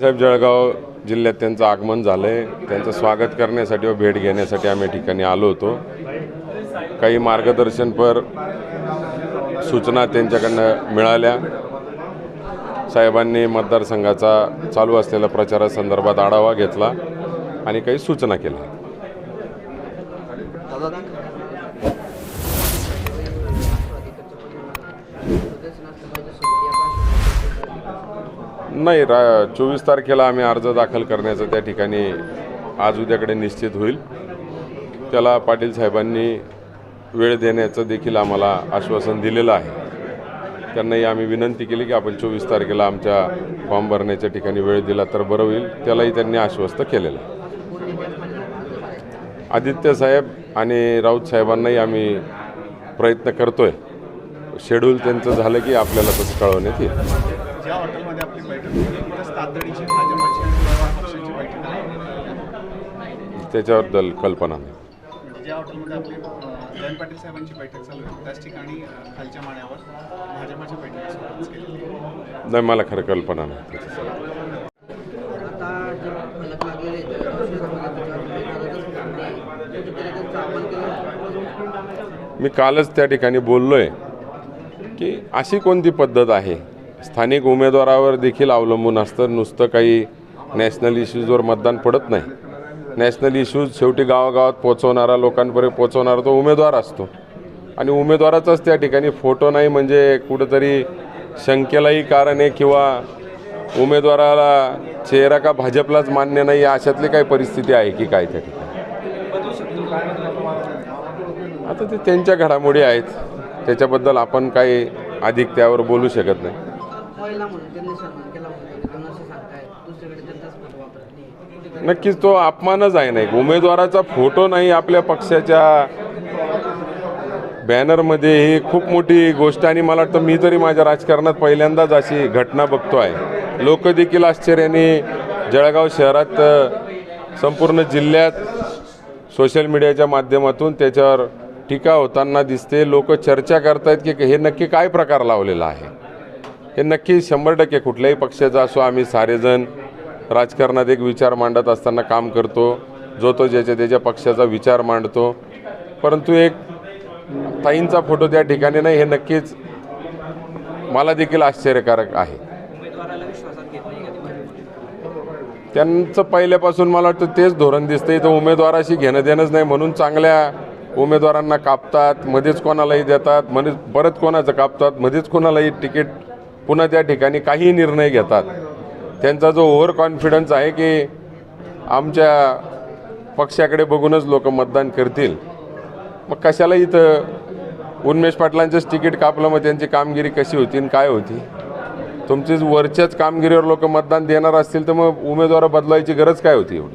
साहेब जळगाव जिल्ह्यात त्यांचं आगमन झालंय. त्यांचं स्वागत करण्यासाठी व भेट घेण्यासाठी आम्ही ठिकाणी आलो होतो. काही मार्गदर्शनपर सूचना त्यांच्याकडनं मिळाल्या. साहेबांनी मतदारसंघाचा चालू असलेल्या प्रचारासंदर्भात आढावा घेतला आणि काही सूचना केल्या. नाही रा चोवीस तारखेला आम्ही अर्ज दाखल करण्याचं त्या ठिकाणी आज उद्याकडे निश्चित होईल. त्याला पाटील साहेबांनी वेळ देण्याचं देखील आम्हाला आश्वासन दिलेलं आहे. त्यांनाही आम्ही विनंती केली की आपण चोवीस तारखेला आमच्या फॉर्म भरण्याच्या ठिकाणी वेळ दिला तर बरं होईल. त्यालाही त्यांनी आश्वस्त केलेलं आहे. आदित्य साहेब आणि राऊत साहेबांनाही आम्ही प्रयत्न करतोय. शेड्यूल त्यांचं झालं की आपल्याला तसं कळवण्यात येईल. ज्या हॉटेलमध्ये आपली बैठक तिथेच तातडीची भाजपची आणि पवार पक्षाची बैठक आहे. त्याच्याबद्दल कल्पना नाही म्हणजे ज्या हॉटेलमध्ये आपली अं, जयंत पाटील साहेबांची बैठक चालू आहे त्याच ठिकाणी अं, खालच्या माळ्यावर भाजपच्या बैठकी नाही मला खरं कल्पना नाही. आता जे फलक लागलेले आहेत त्याच्यावर त्यांचं आव्हान केलं मी कालच त्या ठिकाणी बोललोय की अशी कोणती पद्धत आहे स्थानिक उमेदवारावर देखील अवलंबून असतं. नुसतं काही नॅशनल इश्यूजवर मतदान पडत नाही. नॅशनल इश्यूज शेवटी गावागावात पोचवणारा लोकांपर्यंत पोचवणारा तो उमेदवार असतो. आणि उमेदवाराचाच त्या ठिकाणी फोटो नाही म्हणजे कुठंतरी शंकेलाही कारण आहे किंवा उमेदवाराला चेहरा का भाजपलाच मान्य नाही अशातली काही परिस्थिती आहे की काय त्या ठिकाणी? आता ते त्यांच्या घडामोडी आहेत. त्याच्याबद्दल आपण काही अधिक त्यावर बोलू शकत नाही. पहिला म्हणून त्यांनी सन्मान केला म्हणून. त्यांना असं सांगताय दुसरीकडे त्यांचाच फोटो वापरत नाही. नक्कीच तो अपमानच आहे नाही उमेदवाराचा फोटो नाही आपल्या पक्षाच्या बॅनरमध्ये ही खूप मोठी गोष्ट आणि मला वाटतं मी तरी माझ्या राजकारणात पहिल्यांदाच अशी घटना बघतो आहे लोक देखील आश्चर्याने जळगाव शहरात संपूर्ण जिल्ह्यात सोशल मीडियाच्या माध्यमातून त्याच्यावर टीका होताना दिसते. लोक चर्चा करतायत की हे नक्की काय प्रकार लावलेला आहे? हे नक्की शंभर टक्के कुठल्याही पक्षाचा असो आम्ही सारेजण राजकारणात एक विचार मांडत असताना काम करतो. जो तो ज्याच्या त्याच्या पक्षाचा विचार मांडतो. परंतु एक ताईंचा फोटो त्या ठिकाणी नाही हे नक्कीच मला देखील आश्चर्यकारक आहे. त्यांचं पहिल्यापासून मला वाटतं तेच धोरण दिसतं. इथं उमेदवाराशी घेणं देणंच नाही म्हणून चांगल्या उमेदवारांना कापतात मध्येच कोणालाही देतात मध्येच परत कोणाचं कापतात मध्येच कोणालाही तिकीट पुन्हा त्या ठिकाणी काही निर्णय घेतात. त्यांचा जो ओव्हर कॉन्फिडन्स आहे की आमच्या पक्षाकडे बघूनच लोक मतदान करतील. मग कशाला इथं उन्मेष पाटलांचंच तिकीट कापलं मग त्यांची कामगिरी कशी होती आणि काय होती? तुमचीच वरच्याच कामगिरीवर लोक मतदान देणार असतील तर मग उमेदवार बदलायची गरज काय होती एवढी?